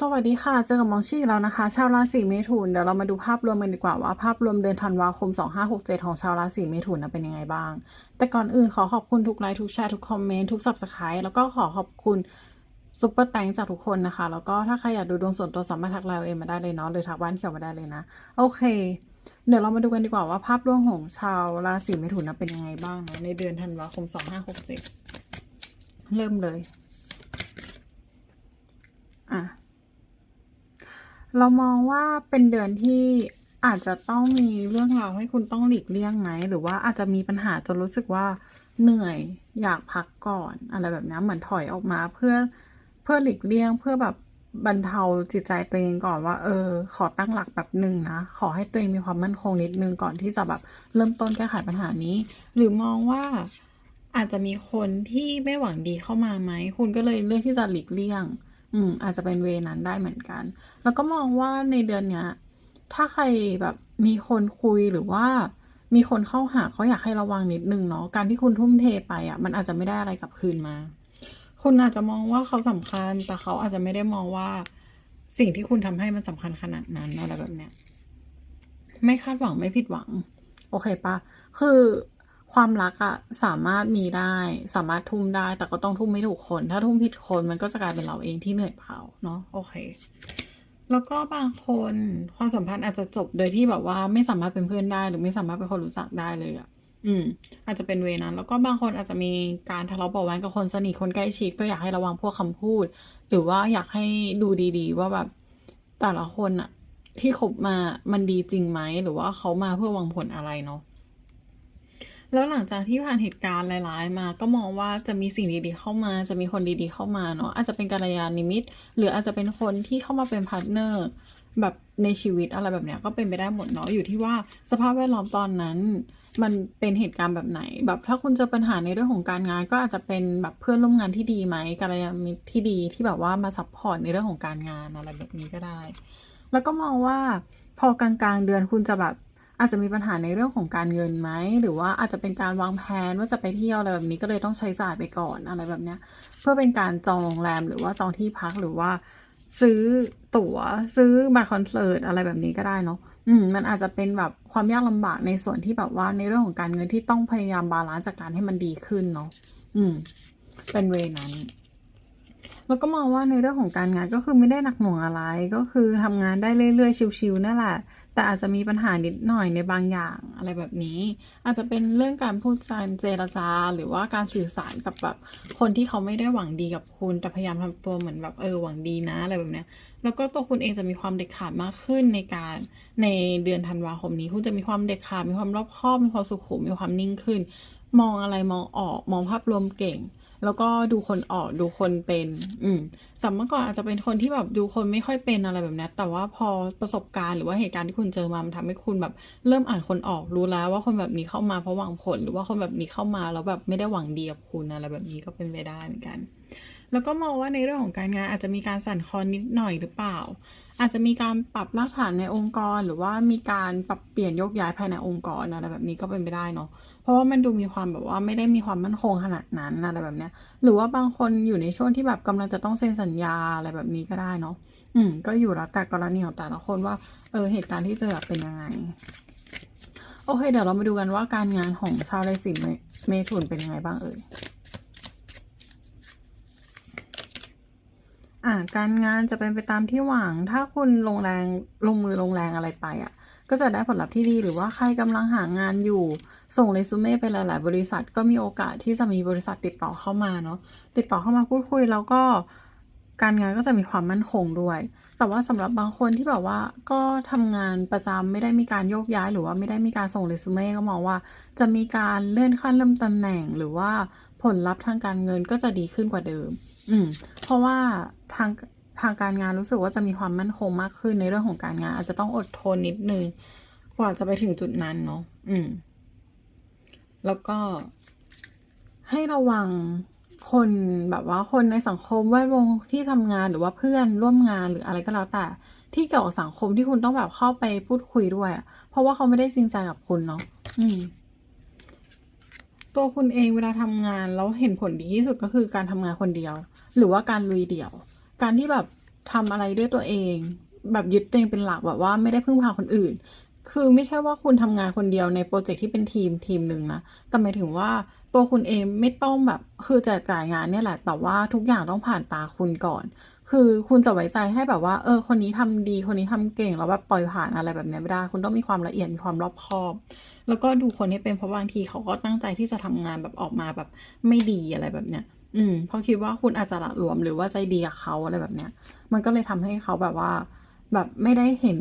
สวัสดีค่ะ เจอกับมองชี่แล้วนะคะ ชาวราศีเมถุน เดี๋ยวเรามาดูภาพรวมกันดีกว่าว่าภาพรวมเดือนธันวาคม 2567 ของชาวราศีเมถุนเป็นยังไงบ้าง แต่ก่อนอื่นขอขอบคุณทุกไลค์ทุกแชร์ทุกคอมเมนต์ทุก subscribe แล้วก็ขอขอบคุณซุปเปอร์แตงจากทุกคนนะคะ แล้วก็ถ้าใครอยากดูดวงส่วนตัวสามารถทักไลน์เอ็มาได้เลยเนาะหรือทักบ้านเขียวมาได้เลยนะ โอเค เดี๋ยวเรามาดูกันดีกว่าว่าภาพรวมของชาวราศีเมถุนเป็นยังไงบ้างเนาะในเดือนธันวาคม 2567 เริ่มเลย อะ เรามองว่าเป็นเดือนที่อาจจะต้องมีเรื่องราวให้คุณต้องหลีกเลี่ยงไหม หรือว่าอาจจะมีปัญหาจนรู้สึกว่าเหนื่อยอยากพักก่อนอะไรแบบนี้เหมือนถอยออกมาเพื่อเพื่อหลีกเลี่ยงเพื่อแบบบรรเทาจิตใจตัวเองก่อนว่า เออ ขอตั้งหลักแบบหนึ่งนะ ขอให้ตัวเองมีความมั่นคงนิดนึงก่อนที่จะแบบเริ่มต้นแก้ไขปัญหานี้ หรือมองว่าอาจจะมีคนที่ไม่หวังดีเข้ามาไหม คุณก็เลยเลือกที่จะหลีกเลี่ยง อืมอาจจะเป็นเวนั้นได้เหมือนกัน แล้วก็มองว่าในเดือนเนี้ย ถ้าใครแบบมีคนคุยหรือว่า มีคนเข้าหาเขาอยากให้ระวังนิดนึงเนาะการที่คุณทุ่มเทไปอะ มันอาจจะไม่ได้อะไรกลับคืนมา คุณอาจจะมองว่าเขาสำคัญ แต่เขาอาจจะไม่ได้มองว่า สิ่งที่คุณทำให้มันสำคัญขนาดนั้นอะไรแบบเนี้ยไม่คาดหวังไม่ผิดหวัง โอเคปะคือ ความรักอะสามารถมีได้ สามารถทุ่มได้ แต่ก็ต้องทุ่มไม่ถูกคน ถ้าทุ่มผิดคนมันก็จะกลายเป็นเราเองที่เหนื่อยเผาเนาะโอเค แล้วก็บางคนความสัมพันธ์อาจจะจบโดยที่แบบว่าไม่สามารถเป็นเพื่อนได้ หรือไม่สามารถเป็นคนรู้จักได้เลยอะอืม อาจจะเป็นเวนั้น แล้วก็บางคนอาจจะมีการทะเลาะเบาะแว้งกับคนสนิทคนใกล้ชิดก็อยากให้ระวังพวกคำพูด หรือว่าอยากให้ดูดีๆ ว่าแบบแต่ละคนอะที่คบมามันดีจริงไหมหรือว่าเขามาเพื่อวังผลอะไรเนาะ แล้วหลังจากที่ผ่านเหตุการณ์หลายๆ มา ก็มองว่าจะมีสิ่งดีๆเข้ามา จะมีคนดีๆเข้ามาเนาะอาจจะเป็นกัลยาณมิตร หรืออาจจะเป็นคนที่เข้ามาเป็นพาร์ทเนอร์แบบในชีวิตอะไรแบบเนี้ยก็เป็นไปได้หมดเนาะอยู่ที่ว่าสภาพแวดล้อมตอนนั้น มันเป็นเหตุการณ์แบบไหน แบบถ้าคุณเจอปัญหาในเรื่องของการงาน ก็อาจจะเป็นแบบเพื่อนร่วมงานที่ดีไหมกัลยาณมิตรที่ดีที่แบบว่ามาซัพพอร์ตในเรื่องของการงานอะไรแบบนี้ก็ได้ แล้วก็มองว่าพอกลางๆเดือนคุณจะแบบ อาจจะมีปัญหาในเรื่องของการเงินไหมหรือว่าอาจจะเป็นการวางแผนว่าจะไปเที่ยวอะไรแบบนี้ก็เลยต้องใช้จ่ายไปก่อนอะไรแบบเนี้ยเพื่อเป็นการจองโรงแรมหรือว่าจองที่พักหรือว่าซื้อตั๋วซื้อบัตรคอนเสิร์ตอะไรแบบนี้ก็ได้เนาะอืมมันอาจจะเป็นแบบความยากลำบากในส่วนที่แบบว่าในเรื่องของการเงินที่ต้องพยายามบาลานซ์จากการให้มันดีขึ้นเนาะอืม เป็นเวนั้นแล้วก็มองว่าในเรื่องของการงานก็คือไม่ได้หนักหน่วงอะไรก็คือทำงานได้เรื่อยๆ ชิวๆนั่นแหละ แต่อาจจะมีปัญหานิดหน่อยในบางอย่างอะไรแบบนี้ อาจจะเป็นเรื่องการพูดจาเจรจา หรือว่าการสื่อสารกับแบบคนที่เขาไม่ได้หวังดีกับคุณ แต่พยายามทำตัวเหมือนแบบเออหวังดีนะอะไรแบบเนี้ยแล้วก็ตัวคุณเองจะมีความเด็ดขาดมากขึ้นในการในเดือนธันวาคมนี้ คุณจะมีความเด็ดขาดมีความรอบคอบมีความสุขุมมีความนิ่งขึ้น มองอะไรมองออกมองภาพรวมเก่ง แล้วก็ดูคนออกดูคนเป็น อืมจากเมื่อก่อนอาจจะเป็นคนที่แบบดูคนไม่ค่อยเป็นอะไรแบบนี้แต่ว่าพอประสบการณ์หรือว่าเหตุการณ์ที่คุณเจอมามันทำให้คุณแบบเริ่มอ่านคนออกรู้แล้ว ว่าคนแบบนี้เข้ามาเพราะหวังผล หรือว่าคนแบบนี้เข้ามาแล้วแบบไม่ได้หวังดีกับคุณอะไรแบบนี้ก็เป็นไปได้เหมือนกัน แล้วก็มองว่าในเรื่องของการงานอาจจะมีการสั่นคลอนนิดหน่อยหรือเปล่า อาจจะมีการปรับรากฐานในองค์กร หรือว่ามีการปรับเปลี่ยนยกย้ายภายในองค์กรอะไรแบบนี้ก็เป็นไปได้เนาะเพราะว่ามันดูมีความแบบว่าไม่ได้มีความมั่นคงขนาดนั้นอะไรแบบเนี้ยหรือว่าบางคนอยู่ในช่วงที่แบบกำลังจะต้องเซ็นสัญญาอะไรแบบนี้ก็ได้เนาะอืมก็อยู่แล้วแต่กรณีของแต่ละคนว่าเออเหตุการณ์ที่เจอเป็นยังไงโอเคเดี๋ยวเรามาดูกันว่าการงานของชาวราศีเมเมถุนเป็นยังไงบ้างเอ่ย อ่าการงานจะเป็นไปตามที่หวัง ถ้าคุณลงแรงลงมือลงแรงอะไรไปอะ ก็จะได้ผลลัพธ์ที่ดีหรือว่าใครกำลังหางานอยู่ ส่งเรซูเม่ไปหลาย ๆ บริษัท ก็มีโอกาสที่จะมีบริษัทติดต่อเข้ามาเนาะติดต่อเข้ามาพูดคุยแล้วก็การงานก็จะมีความมั่นคงด้วย แต่ว่าสำหรับบางคนที่แบบว่าก็ทำงานประจำไม่ได้มีการโยกย้าย หรือว่าไม่ได้มีการส่งเรซูเม่ก็มองว่า จะมีการเลื่อนขั้นเริ่มตำแหน่ง หรือว่าผลลัพธ์ทางการเงินก็จะดีขึ้นกว่าเดิม อืม เพราะว่า ทางทางการงานรู้สึกว่าจะมีความมั่นคงมากขึ้นในเรื่องของการงาน อาจจะต้องอดทนนิดนึงกว่าจะไปถึงจุดนั้นเนาะอืม แล้วก็ให้ระวังคนแบบว่าคนในสังคมแวดวงที่ทำงานหรือว่าเพื่อนร่วมงานหรืออะไรก็แล้วแต่ ที่เกี่ยวกับสังคมที่คุณต้องแบบเข้าไปพูดคุยด้วย เพราะว่าเขาไม่ได้จริงใจกับคุณเนาะอืม ตัวคุณเองเวลาทำงานแล้วเห็นผลดีที่สุดก็คือการทำงานคนเดียว หรือว่าการลุยเดี่ยว การที่แบบทำอะไรด้วยตัวเอง แบบยึดตัวเองเป็นหลักแบบว่าไม่ได้พึ่งพาคนอื่น คือไม่ใช่ว่าคุณทำงานคนเดียวในโปรเจกต์ที่เป็นทีมทีมหนึ่งนะแต่หมายถึงว่าตัวคุณเองไม่ต้องแบบคือจะจ่ายงานเนี่ยแหละ แต่ว่าทุกอย่างต้องผ่านตาคุณก่อน คือคุณจะไว้ใจให้แบบว่า เออ คนนี้ทำดี คนนี้ทำเก่งแล้วแบบปล่อยผ่านอะไรแบบนี้ไม่ได้ คุณต้องมีความละเอียดมีความรอบคอบ แล้วก็ดูคนให้เป็นเพราะบางทีเขาก็ตั้งใจที่จะทำงานแบบออกมาแบบไม่ดีอะไรแบบเนี้ย อืมเพราะคิดว่าคุณอาจจะหละหลวมหรือว่าใจดีกับเขาอะไรแบบเนี้ย มันก็เลยทำให้เขาแบบว่า แบบไม่ได้เห็น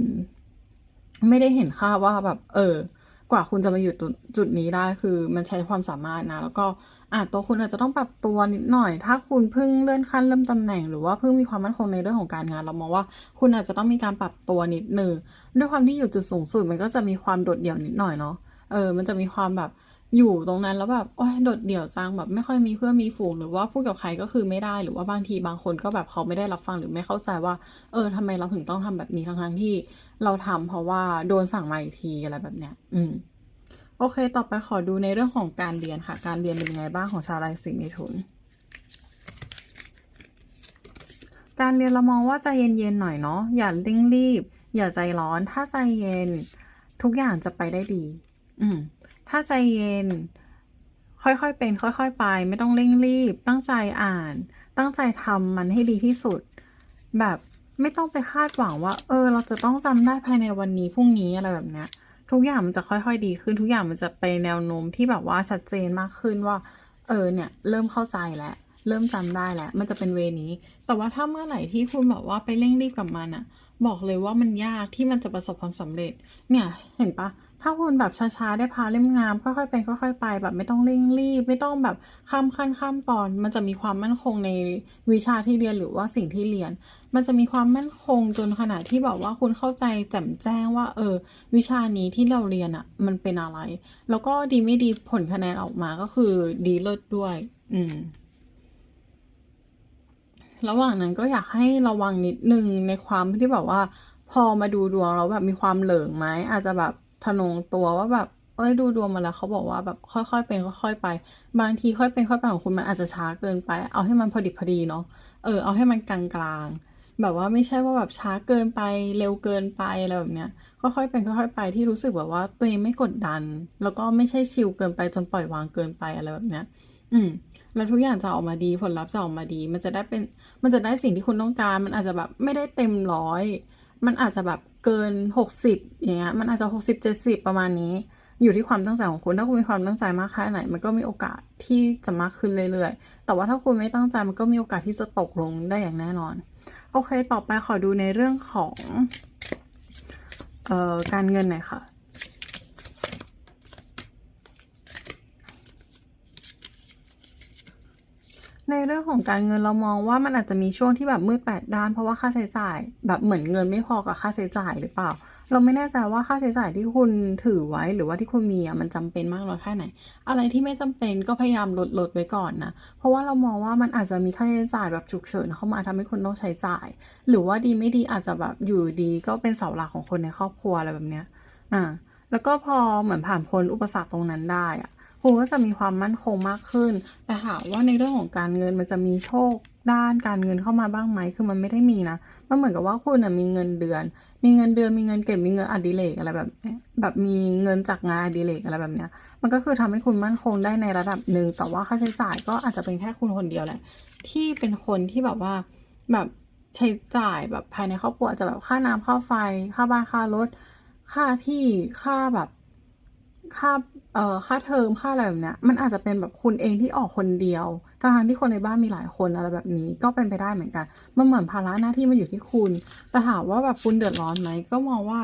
ไม่ได้เห็นค่าว่าแบบ เออ กว่าคุณจะมาอยู่จุดจุดนี้ได้คือมันใช้ความสามารถนะ แล้วก็อาจตัวคุณอาจจะต้องปรับตัวนิดหน่อย ถ้าคุณเพิ่งเลื่อนขั้นเริ่มตำแหน่ง หรือว่าเพิ่งมีความมั่นคงในเรื่องของการงาน เรามองว่าคุณอาจจะต้องมีการปรับตัวนิดหนึ่งด้วยความที่อยู่จุดสูงสุดมันก็จะมีความโดดเดี่ยวนิดหน่อยเนาะเออ มันจะมีความแบบ อยู่ตรงนั้นแล้วแบบโอ้ยโดดเดี่ยวจังแบบไม่ค่อยมีเพื่อนมีฝูงหรือว่าพูดกับใครก็คือไม่ได้หรือว่าบางทีบางคนก็แบบเขาไม่ได้รับฟังหรือไม่เข้าใจว่า เออทำไมเราถึงต้องทำแบบนี้ทั้งๆที่เราทำเพราะว่าโดนสั่งมาอีกทีอะไรแบบเนี้ย อืมโอเค ต่อไปขอดูในเรื่องของการเรียนค่ะ การเรียนเป็นยังไงบ้างของชาวราศีมิถุนการเรียนเรามองว่าใจเย็นๆหน่อยเนาะอย่าเร่งรีบ อย่าใจร้อนถ้าใจเย็น ทุกอย่างจะไปได้ดี อืม ถ้าใจเย็น ค่อยๆเป็น ค่อย ๆ ไป ไม่ต้องเร่งรีบ ตั้งใจอ่าน ตั้งใจทำมันให้ดีที่สุด แบบไม่ต้องไปคาดหวังว่า เออ เราจะต้องจำได้ภายในวันนี้พรุ่งนี้อะไรแบบเนี้ยทุกอย่างมันจะค่อยๆดีขึ้น ทุกอย่างมันจะไปแนวโน้มที่แบบว่าชัดเจนมากขึ้นว่า เออเนี่ย เริ่มเข้าใจแล้วเริ่มจำได้แล้วมันจะเป็นเวนี้ แต่ว่าถ้าเมื่อไหร่ที่คุณแบบว่าไปเร่งรีบกับมันอะ บอกเลยว่ามันยากที่มันจะประสบความสำเร็จ เนี่ยเห็นปะถ้าคุณแบบช้าๆได้พาเล่มงามค่อยๆเป็นค่อยๆไป แบบไม่ต้องเร่งรีบ ไม่ต้องแบบข้ามขั้นข้ามตอน มันจะมีความมั่นคงในวิชาที่เรียนหรือว่าสิ่งที่เรียน มันจะมีความมั่นคงจนขนาดที่แบบว่าคุณเข้าใจแจ่มแจ้งว่า เออ วิชานี้ที่เราเรียนอะมันเป็นอะไร แล้วก็ดีไม่ดีผลคะแนนออกมาก็คือดีเลิศด้วย อืม ระหว่างนั้นก็อยากให้ระวังนิดนึงในความที่แบบว่า พอมาดูดวงแล้วแบบมีความเหลิงไหมอาจจะแบบทะนงตัวว่าแบบเอ้ยดูดวงมาแล้วเขาบอกว่าแบบค่อยๆเป็นค่อยๆไป บางทีค่อยเป็นค่อยไปของคุณมันอาจจะช้าเกินไป เอาให้มันพอดิบพอดีเนาะเออเอาให้มันกลางๆแบบว่าไม่ใช่ว่าแบบช้าเกินไปเร็วเกินไปอะไรแบบเนี้ยค่อยๆเป็นค่อยๆไปที่รู้สึกแบบว่าตัวเองไม่กดดัน แล้วก็ไม่ใช่ชิลเกินไปจนปล่อยวางเกินไปอะไรแบบเนี้ย อืม แล้วทุกอย่างจะออกมาดีผลลัพธ์จะออกมาดี มันจะได้เป็นมันจะได้สิ่งที่คุณต้องการ มันอาจจะแบบไม่ได้เต็มร้อยมันอาจจะแบบเกินหกสิบอย่างเงี้ยมันอาจจะหกสิบเจ็ดสิบประมาณนี้ อยู่ที่ความตั้งใจของคุณ ถ้าคุณมีความตั้งใจมากแค่ไหน มันก็มีโอกาสที่จะมากขึ้นเรื่อยๆ แต่ว่าถ้าคุณไม่ตั้งใจมันก็มีโอกาสที่จะตกลงได้อย่างแน่นอน โอเค ต่อไปขอดูในเรื่องของเอ่อการเงินหน่อยค่ะ ในเรื่องของการเงินเรามองว่ามันอาจจะมีช่วงที่แบบมืดแปดด้าน เพราะว่าค่าใช้จ่าย แบบเหมือนเงินไม่พอกับค่าใช้จ่ายหรือเปล่า เราไม่แน่ใจว่าค่าใช้จ่ายที่คุณถือไว้หรือว่าที่คุณมีอะมันจำเป็นมากน้อยแค่ไหน อะไรที่ไม่จำเป็นก็พยายามลดลดไว้ก่อนนะเพราะว่าเรามองว่ามันอาจจะมีค่าใช้จ่ายแบบฉุกเฉินเข้ามาทำให้คุณต้องใช้จ่าย หรือว่าดีไม่ดีอาจจะแบบอยู่ดีก็เป็นเสาหลักของคนในครอบครัวอะไรแบบเนี้ยอ่าแล้วก็พอเหมือนผ่านพ้นอุปสรรคตรงนั้นได้อะ คุณก็จะมีความมั่นคงมากขึ้น แต่ถามว่าในเรื่องของการเงินมันจะมีโชคด้านการเงินเข้ามาบ้างไหมคือมันไม่ได้มีนะ มันเหมือนกับว่าคุณนะมีเงินเดือน มีเงินเดือน มีเงินเก็บ มีเงินอดิเรกอะไรแบบนี้แบบมีเงินจากงานอดิเรกอะไรแบบเนี้ย มันก็คือทำให้คุณมั่นคงได้ในระดับหนึ่ง แต่ว่าค่าใช้จ่ายก็อาจจะเป็นแค่คุณคนเดียวแหละ ที่เป็นคนที่แบบว่า แบบใช้จ่ายแบบภายในครอบครัวอาจจะแบบค่าน้ำค่าไฟ ค่าบ้าน ค่ารถ ค่าที่ ค่าแบบ ค่าเอ่อค่าเทอมค่าอะไรแบบเนี้ยมันอาจจะเป็นแบบคุณเองที่ออกคนเดียวทั้งที่คนในบ้านมีหลายคนอะไรแบบนี้ก็เป็นไปได้เหมือนกันมันเหมือนภาระหน้าที่มันอยู่ที่คุณ แต่ถามว่าแบบคุณเดือดร้อนไหมก็มองว่า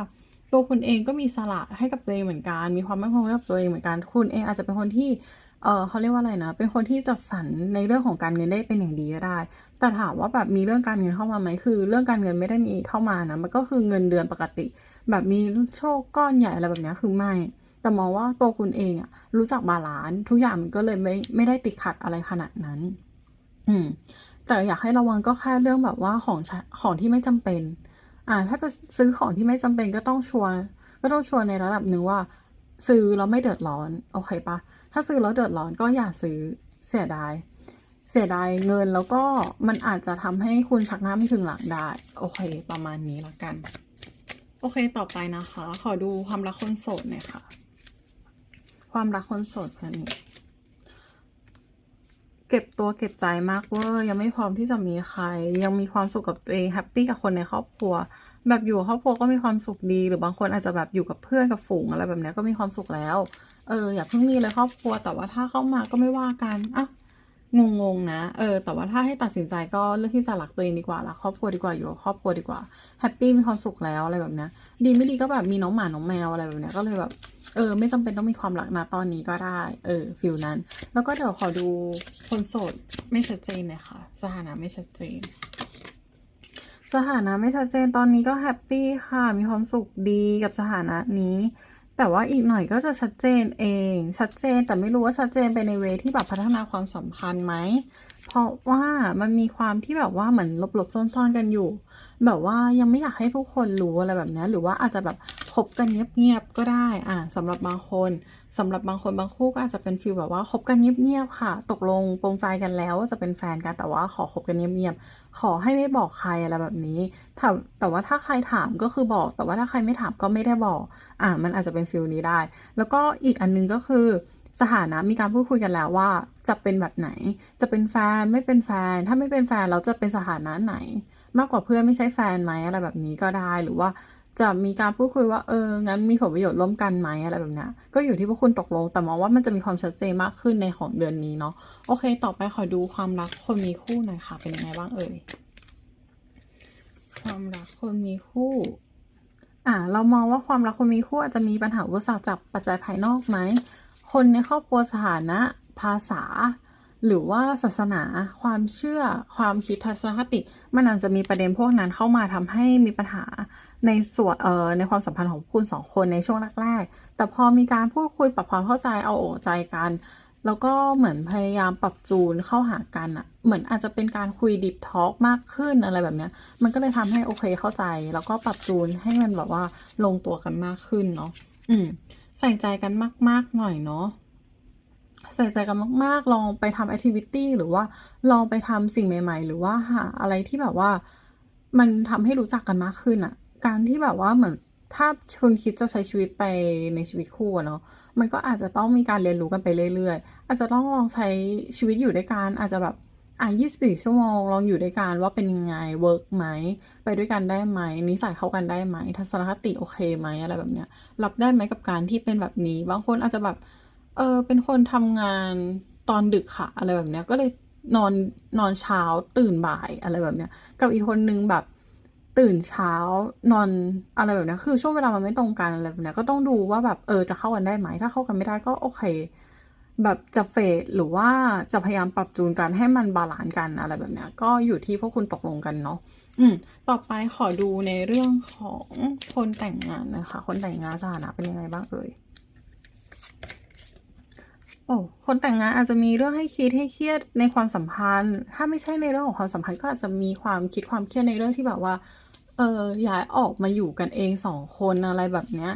ตัวคุณเองก็มีสละให้กับตัวเองเหมือนกัน มีความมั่นคงให้กับตัวเองเหมือนกัน คุณเองอาจจะเป็นคนที่ เออเขาเรียกว่าอะไรนะ เป็นคนที่จัดสรรในเรื่องของการเงินได้เป็นอย่างดีก็ได้ แต่ถามว่าแบบมีเรื่องการเงินเข้ามาไหมคือ เรื่องการเงินไม่ได้มีเข้ามานะ มันก็คือเงินเดือนปกติ แบบมีโชคก้อนใหญ่อะไรแบบนี้คือไม่ แต่มองว่าตัวคุณเองอะรู้จักบาลานซ์ทุกอย่างมันก็เลยไม่ไม่ได้ติดขัดอะไรขนาดนั้น อืม แต่อยากให้ระวังก็แค่เรื่องแบบว่าของของที่ไม่จำเป็น อ่า ถ้าจะซื้อของที่ไม่จำเป็นก็ต้องชวร์ก็ต้องชวร์ในระดับหนึ่งว่า ซื้อแล้วไม่เดือดร้อนโอเคปะถ้าซื้อแล้วเดือดร้อนก็อย่าซื้อเสียดายเสียดายเงินแล้วก็มันอาจจะทำให้คุณชักน้าไม่ถึงหลังได้ โอเค ประมาณนี้ละกัน โอเคต่อไปนะคะ ขอดูความรักคนโสดหน่อยค่ะ ความรักคนโสดสนิทเก็บตัวเก็บใจมากเวอร์ยังไม่พร้อมที่จะมีใคร ยังมีความสุขกับตัวเองแฮปปี้กับคนในครอบครัว แบบอยู่ครอบครัวก็มีความสุขดี หรือบางคนอาจจะแบบอยู่กับเพื่อนกับฝูงอะไรแบบนี้ก็มีความสุขแล้วเอออย่าเพิ่งมีเลยครอบครัว แต่ว่าถ้าเข้ามาก็ไม่ว่ากันอะงงงๆนะเออแต่ว่าถ้าให้ตัดสินใจก็เลือกที่จะรักตัวเองดีกว่ารักครอบครัวดีกว่าอยู่กับครอบครัวดีกว่าแฮปปี้มีความสุขแล้วอะไรแบบนี้ดีไม่ดีก็แบบมีน้องหมาน้องแมวอะไรแบบนี้ก็เลยแบบ เออ ไม่จำเป็นต้องมีความรักนะตอนนี้ก็ได้ เออฟิลนั้น แล้วก็เดี๋ยวขอดูคนโสดไม่ชัดเจนหน่อยค่ะ สถานะไม่ชัดเจน สถานะไม่ชัดเจนตอนนี้ก็แฮปปี้ค่ะ มีความสุขดีกับสถานะนี้ แต่ว่าอีกหน่อยก็จะชัดเจนเอง ชัดเจนแต่ไม่รู้ว่าชัดเจนไปในเวที่แบบพัฒนาความสัมพันธ์ไหมเพราะว่ามันมีความที่แบบว่าเหมือนหลบๆซ่อนๆกันอยู่ แบบว่ายังไม่อยากให้ผู้คนรู้อะไรแบบนี้หรือว่าอาจจะแบบ บกันเงียบๆก็ได้อะสำหรับบางคนสำหรับบางคนบางคู่ก็อาจจะเป็นฟีลแบบว่าคบกันเงียบๆค่ะ ตกลงปรงใจกันแล้วจะเป็นแฟนกันแต่ว่าขอคบกันเงียบๆขอให้ไม่บอกใครอะไรแบบนี้ถ้าแต่ว่าถ้าใครถามก็คือบอก แต่ว่าถ้าใครไม่ถามก็ไม่ได้บอกอะมันอาจจะเป็นฟีลนี้ได้ แล้วก็อีกอันนึงก็คือสถานะมีการพูดคุยกันแล้วว่าจะเป็นแบบไหน จะเป็นแฟนไม่เป็นแฟน ถ้าไม่เป็นแฟนเราจะเป็นสถานะไหน มากกว่าเพื่อนไม่ใช่แฟนไหมอะไรแบบนี้ก็ได้หรือว่า จะมีการพูดคุยว่าเอองั้นมีผลประโยชน์ร่วมกันไหมอะไรแบบนี้ก็อยู่ที่พวกคุณตกลง แต่มองว่ามันจะมีความชัดเจนมากขึ้นในของเดือนนี้เนาะโอเค ต่อไปขอดูความรักคนมีคู่หน่อยค่ะ เป็นยังไงบ้างเอ่ยความรักคนมีคู่อ่าเรามองว่าความรักคนมีคู่อาจจะมีปัญหาอุปสรรคจากปัจจัยภายนอกไหมคนในครอบครัวสถานะ ภาษา หรือว่าศาสนาความเชื่อความคิดทัศนคติมันอาจจะมีประเด็นพวกนั้นเข้ามาทำให้มีปัญหาในส่วนเอ่อในความสัมพันธ์ของคุณสองคนในช่วงแรกๆแต่พอมีการพูดคุยปรับความเข้าใจเอาอกใจกัน แล้วก็เหมือนพยายามปรับจูนเข้าหากันอะเหมือนอาจจะเป็นการคุยดิบทอล์กมากขึ้นอะไรแบบเนี้ยมันก็เลยทำให้โอเคเข้าใจ แล้วก็ปรับจูนให้มันแบบว่าลงตัวกันมากขึ้นเนาะอืมใส่ใจกันมาก ๆ หน่อยเนาะ ใส่ใจกันมาก ๆ ลองไปทำแอคทิวิตี้หรือว่าลองไปทำสิ่งใหม่ ๆ หรือว่าหาอะไรที่แบบว่ามันทำให้รู้จักกันมากขึ้นอะการที่แบบว่าเหมือนถ้าคุณคิดจะใช้ชีวิตไปในชีวิตคู่เนาะ มันก็อาจจะต้องมีการเรียนรู้กันไปเรื่อยๆ อาจจะต้องลองใช้ชีวิตอยู่ด้วยกัน อาจจะแบบอะ24ชั่วโมงลองอยู่ด้วยกันว่าเป็นยังไง เวิร์กไหม ไปด้วยกันได้ไหม นิสัยเข้ากันได้ไหม ทัศนคติโอเคไหมอะไรแบบเนี้ย รับได้ไหมกับการที่เป็นแบบนี้ บางคนอาจจะแบบ เออเป็นคนทำงานตอนดึกค่ะ อะไรแบบเนี้ย ก็เลยนอนนอนเช้าตื่นบ่ายอะไรแบบเนี้ย กับอีกคนนึงแบบตื่นเช้านอนอะไรแบบเนี้ยคือช่วงเวลามันไม่ตรงกันอะไรแบบเนี้ยก็ต้องดูว่าแบบเออจะเข้ากันได้ไหม ถ้าเข้ากันไม่ได้ก็โอเค แบบจะเฟดหรือว่าจะพยายามปรับจูนกันให้มันบาลานซ์กันอะไรแบบเนี้ยก็อยู่ที่พวกคุณตกลงกันเนาะอืมต่อไปขอดูในเรื่องของคนแต่งงานนะคะคนแต่งงานสถานะเป็นยังไงบ้างเอ่ย โอ้คนแต่งงานอาจจะมีเรื่องให้คิดให้เครียดในความสัมพันธ์ ถ้าไม่ใช่ในเรื่องของความสัมพันธ์ก็อาจจะมีความคิดความเครียดในเรื่องที่แบบว่า เออย้ายออกมาอยู่กันเองสองคนอะไรแบบเนี้ย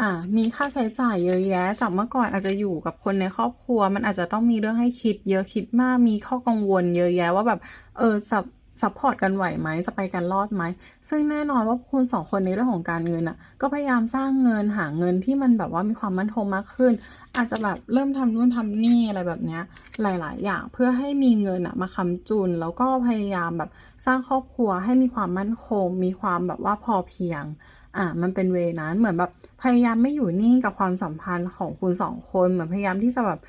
อ่า มีค่าใช้จ่ายเยอะแยะจากเมื่อก่อนอาจจะอยู่กับคนในครอบครัว มันอาจจะต้องมีเรื่องให้คิด เยอะคิดมาก มีข้อกังวล เยอะแยะว่าแบบ เออจะ ซัพพอร์ตกันไหวไหมจะไปกันรอดไหม ซึ่งแน่นอนว่าคุณสองคนในเรื่องของการเงินอะ ก็พยายามสร้างเงินหาเงินที่มันแบบว่ามีความมั่นคงมากขึ้น อาจจะแบบเริ่มทำนู่นทำนี่อะไรแบบเนี้ยหลาย ๆ อย่างเพื่อให้มีเงินอะมาค้ำจุน แล้วก็พยายามแบบสร้างครอบครัวให้มีความมั่นคง มีความแบบว่าพอเพียงอ่ามันเป็นเวนั้นเหมือนแบบพยายามไม่อยู่นิ่งกับความสัมพันธ์ของคุณสองคนเหมือนพยายามที่จะแบบ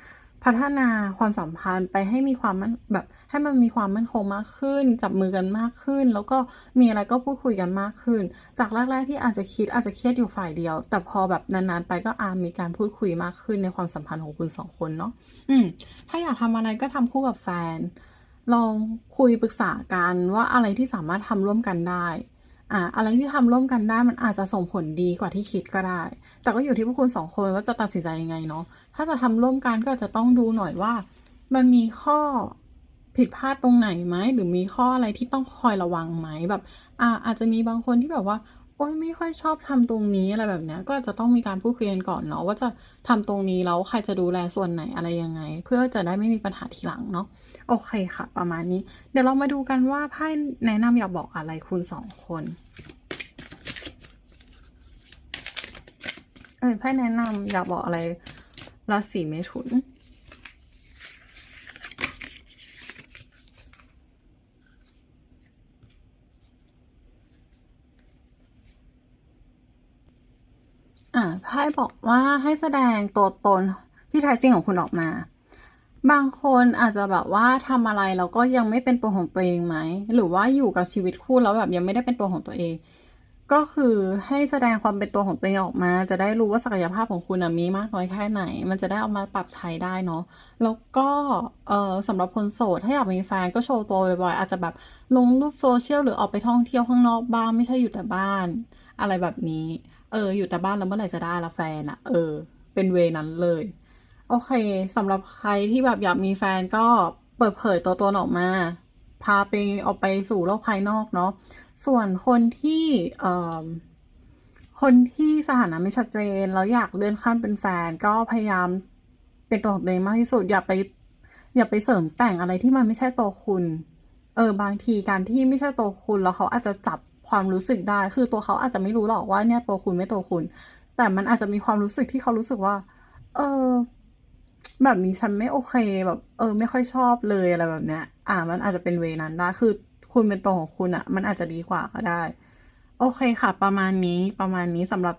พัฒนาความสัมพันธ์ไปให้มีความมั่นแบบให้มันมีความมั่นคงมากขึ้น จับมือกันมากขึ้น แล้วก็มีอะไรก็พูดคุยกันมากขึ้น จากแรกๆที่อาจจะคิดอาจจะเครียดอยู่ฝ่ายเดียว แต่พอแบบนานๆไปก็อามีการพูดคุยมากขึ้นในความสัมพันธ์ของคุณสองคนเนาะอืมถ้าอยากทำอะไรก็ทำคู่กับแฟนลองคุยปรึกษากันว่าอะไรที่สามารถทำร่วมกันได้ อ่าอะไรที่ทำร่วมกันได้มันอาจจะส่งผลดีกว่าที่คิดก็ได้ แต่ก็อยู่ที่พวกคุณสองคนว่าจะตัดสินใจยังไงเนาะถ้าจะทำร่วมกันก็จะต้องดูหน่อยว่า มันมีข้อผิดพลาดตรงไหนไหมหรือมีข้ออะไรที่ต้องคอยระวังไหมแบบอ่าอาจจะมีบางคนที่แบบว่าโอ๊ยไม่ค่อยชอบทำตรงนี้อะไรแบบนี้ก็จจะต้องมีการพูดคุยกันก่อนเนาะว่าจะทำตรงนี้แล้วใครจะดูแลส่วนไหนอะไรยังไง เพื่อจะได้ไม่มีปัญหาทีหลังเนาะ โอเคค่ะ ประมาณนี้ เดี๋ยวเรามาดูกันว่าไพ่แนะนำอยากบอกอะไรคุณสองคนเออไพ่แนะนำอยากบอกอะไรราศีเมถุนอ่าไพ่บอกว่าให้แสดงตัวตนที่แท้จริงของคุณออกมา บางคนอาจจะแบบว่าทำอะไรแล้วก็ยังไม่เป็นตัวของตัวเองไหม หรือว่าอยู่กับชีวิตคู่แล้วแบบยังไม่ได้เป็นตัวของตัวเอง ก็คือให้แสดงความเป็นตัวของตัวเองออกมา จะได้รู้ว่าศักยภาพของคุณมีมากน้อยแค่ไหน มันจะได้เอามาปรับใช้ได้เนาะแล้วก็เออสำหรับคนโสดถ้าอยากมีแฟนก็โชว์ตัวบ่อยๆอาจจะแบบลงรูปโซเชียลหรือออกไปท่องเที่ยวข้างนอกบ้างไม่ใช่อยู่แต่บ้าน อะไรแบบนี้ เอออยู่แต่บ้านแล้วเมื่อไหร่จะได้ละแฟนอะเออ เป็นเวนั้นเลย โอเคสำหรับใครที่แบบอยากมีแฟนก็เปิดเผยตัวตนออกมา พาไปออกไปสู่โลกภายนอกเนาะส่วนคนที่เอ่อคนที่สถานะไม่ชัดเจนแล้วอยากเลื่อนขั้นเป็นแฟนก็พยายามเป็นตัวของตัวเองมากที่สุดอย่าไป อย่าไปเสริมแต่งอะไรที่มันไม่ใช่ตัวคุณ เออบางทีการที่ไม่ใช่ตัวคุณแล้วเขาอาจจะจับความรู้สึกได้ คือตัวเขาอาจจะไม่รู้หรอกว่าเนี่ยตัวคุณไม่ตัวคุณ แต่มันอาจจะมีความรู้สึกที่เขารู้สึกว่า เออ แบบนี้ฉันไม่โอเคแบบ เออ ไม่ค่อยชอบเลยอะไรแบบเนี้ย อ่า มันอาจจะเป็นเวนั้นได้คือคุณเป็นตัวของคุณอะมันอาจจะดีกว่าก็ได้ โอเคค่ะ ประมาณนี้ประมาณนี้สำหรับ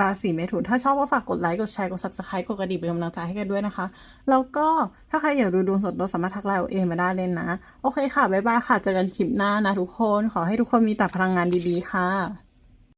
ราศีเมถุน ถ้าชอบก็ฝากกดไลค์กดแชร์กด subscribe กดกระดิ่งเป็นกำลังใจให้กันด้วยนะคะ แล้วก็ถ้าใครอยากดูดวงสดเราสามารถทักไลน์เอาเองมาได้เลยนะ โอเคค่ะ บ๊ายบายค่ะ เจอกันคลิปหน้านะทุกคน ขอให้ทุกคนมีแต่พลังงานดีๆค่ะ